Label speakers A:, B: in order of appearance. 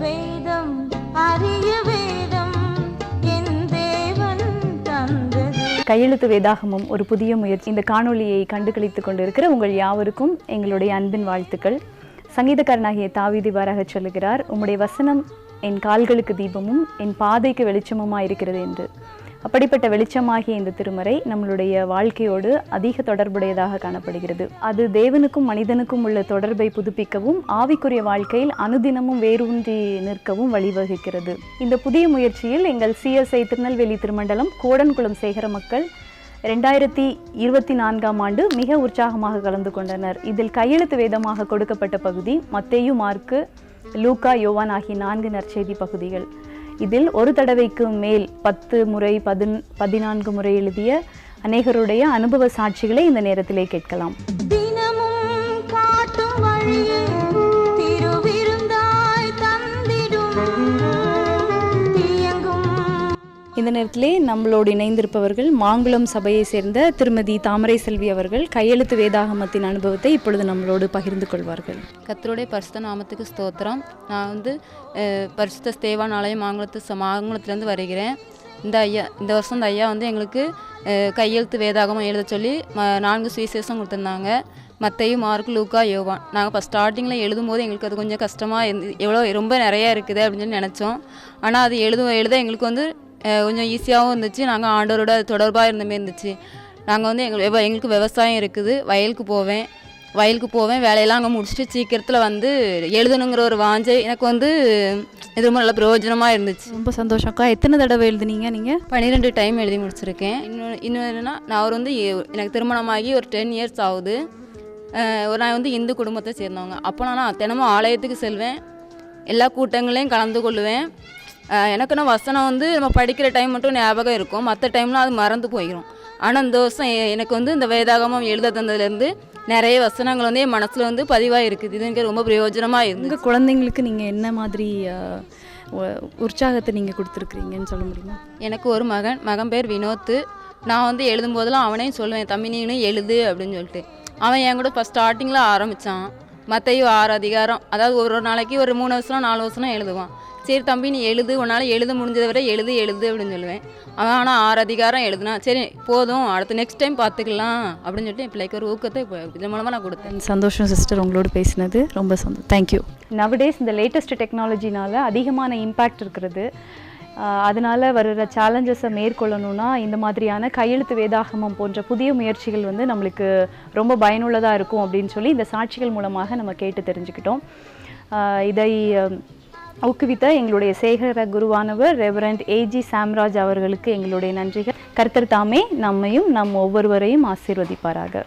A: வேதம் வேதம் என் தேவன் தந்தது.
B: கையெழுத்து வேதாகமம் ஒரு புதிய முயற்சி. இந்த காணொலியை கண்டுகளித்துக் கொண்டிருக்கிற உங்கள் யாவருக்கும் எங்களுடைய அன்பின் வாழ்த்துக்கள். சங்கீதக்காரனாகிய தாவீது வாராக சொல்லுகிறார் உம்முடைய வசனம் என் கால்களுக்கு தீபமும் என் பாதைக்கு வெளிச்சமுமாயிருக்கிறது என்று. அப்படிப்பட்ட வெளிச்சமாகிய இந்த திருமறை நம்மளுடைய வாழ்க்கையோடு அதிக தொடர்புடையதாக காணப்படுகிறது. அது தேவனுக்கும் மனிதனுக்கும் உள்ள தொடர்பை புதுப்பிக்கவும் ஆவிக்குரிய வாழ்க்கையில் அனுதினமும் வேரூன்றி நிற்கவும் வழிவகுக்கிறது. இந்த புதிய முயற்சியில் எங்கள் சிஎஸ்ஐ திருநெல்வேலி திருமண்டலம் கோடன்குளம் சேகர மக்கள் ரெண்டாயிரத்தி இருபத்தி நான்காம் ஆண்டு மிக உற்சாகமாக கலந்து கொண்டனர். இதில் கையெழுத்து வேதமாக கொடுக்கப்பட்ட பகுதி மத்தேயு மார்க்கு லூக்கா யோவான் ஆகிய நான்கு நற்செய்தி பகுதிகள். இதில் ஒரு தடவைக்கு மேல் பத்து முறை பதின் பதினான்கு முறை எழுதிய அநேகருடைய அனுபவ சாட்சிகளை இந்த நேரத்திலே கேட்கலாம்.
A: தினமும் காட்டும் வழியில்
B: இந்த நேரத்திலே நம்மளோடு இணைந்திருப்பவர்கள் மாங்குளம் சபையை சேர்ந்த திருமதி தாமரை செல்வி அவர்கள் கையெழுத்து வேதாகமத்தின் அனுபவத்தை இப்பொழுது நம்மளோடு பகிர்ந்து கொள்வார்கள்.
C: கத்தருடைய பரிசுத்த நாமத்துக்கு ஸ்தோத்திரம். நான் வந்து பரிசுத்த ஸ்தேவான் ஆலயம் மாங்குளத்து மாங்குளத்துலேருந்து வருகிறேன். இந்த ஐயா இந்த வருஷம் இந்த ஐயா வந்து எங்களுக்கு கையெழுத்து வேதாகமம் எழுத சொல்லி ம நான்கு சுவிசேஷம் கொடுத்துருந்தாங்க. மத்தையும் மார்க் லூக்கா யோவான். நாங்கள் ஃபஸ்ட் ஸ்டார்டிங்கில் எழுதும் போது எங்களுக்கு அது கொஞ்சம் கஷ்டமாக இருந்து எவ்வளோ ரொம்ப நிறையா இருக்குது அப்படின்னு சொல்லி நினச்சோம். ஆனால் அது எழுத எழுத எங்களுக்கு வந்து கொஞ்சம் ஈஸியாகவும் இருந்துச்சு. நாங்கள் ஆண்டவரோட தொடர்பாக இருந்த மாதிரி இருந்துச்சு. நாங்கள் வந்து எங்கள் எங்களுக்கு விவசாயம் இருக்குது. வயலுக்கு போவேன். வயலுக்கு போவேன். வேலையெல்லாம் அங்கே முடிச்சுட்டு சீக்கிரத்தில் வந்து எழுதணுங்கிற ஒரு வாஞ்சை எனக்கு வந்து இது ரொம்ப நல்ல பிரயோஜனமாக இருந்துச்சு.
B: ரொம்ப சந்தோஷம்க்கா எத்தனை தடவை எழுதுனீங்க நீங்கள்
C: பன்னிரெண்டு டைம் எழுதி முடிச்சிருக்கேன். இன்னொன்று இன்னும் என்னென்னா நான் ஒரு வந்து எனக்கு திருமணமாகி ஒரு டென் இயர்ஸ் ஆகுது. ஒரு நான் வந்து இந்து குடும்பத்தை சேர்ந்தவங்க. அப்போ நான் தினமும் ஆலயத்துக்கு செல்வேன். எல்லா கூட்டங்களையும் கலந்து கொள்ளுவேன். அஹ் எனக்கு நான் வசனம் வந்து நம்ம படிக்கிற டைம் மட்டும் ஞாபகம் இருக்கும். மற்ற டைம்லாம் அது மறந்து போயிடும் ஆனால் இந்த வருஷம் எனக்கு வந்து இந்த வேதாகமம் எழுத தந்ததுலேருந்து நிறைய வசனங்கள் வந்து என் மனசில் வந்து பதிவாக இருக்குது. இது எனக்கு ரொம்ப பிரயோஜனமாக
B: உங்கள் குழந்தைங்களுக்கு நீங்கள் என்ன மாதிரி உற்சாகத்தை நீங்கள் கொடுத்துருக்குறீங்கன்னு சொல்ல முடியுமா?
C: எனக்கு ஒரு மகன் மகன் பேர் வினோத்து. நான் வந்து எழுதும் போதெல்லாம் அவனையும் சொல்லுவேன் தம்பி நீனும் எழுது அப்படின்னு சொல்லிட்டு. அவன் என் கூட ஃபஸ்ட் ஸ்டார்டிங்கில் ஆரம்பித்தான் மத்தையும் ஆறு அதிகாரம். அதாவது ஒரு ஒரு நாளைக்கு ஒரு மூணு வருஷம் நாலு வருஷம் எழுதுவான். சரி தம்பி நீ எழுது உன்னால் எழுத முடிஞ்சதை வரை எழுது எழுது அப்படின்னு சொல்லுவேன். அவன் ஆனால் ஆறு அதிகாரம் எழுதுனான் சரி போதும் அடுத்து நெக்ஸ்ட் டைம் பார்த்துக்கலாம் அப்படின்னு சொல்லிட்டு என் பிள்ளைக்கு ஒரு ஊக்கத்தை இப்போ இதன் மூலமாக நான் கொடுத்தேன்.
B: சந்தோஷம் சிஸ்டர் உங்களோட பேசினது ரொம்ப சந்தோஷம் தேங்க்யூ நவடேஸ் இந்த லேட்டஸ்ட் டெக்னாலஜினால அதிகமான இம்பேக்ட் இருக்கிறது. அதனால் வருகிற சேலஞ்சஸை மேற்கொள்ளணும்னா இந்த மாதிரியான கையெழுத்து வேதாகமம் போன்ற புதிய முயற்சிகள் வந்து நம்மளுக்கு ரொம்ப பயனுள்ளதாக இருக்கும் அப்படின்னு சொல்லி இந்த சாட்சிகள் மூலமாக நம்ம கேட்டு தெரிஞ்சுக்கிட்டோம். இதை ஊக்குவித்த எங்களுடைய சேகர குருவானவர் ரெவரண்ட் ஏஜி சாம்ராஜ் அவர்களுக்கு எங்களுடைய நன்றிகள். கர்த்தர் தாமே நம்மையும் நம் ஒவ்வொருவரையும் ஆசீர்வதிப்பாராக.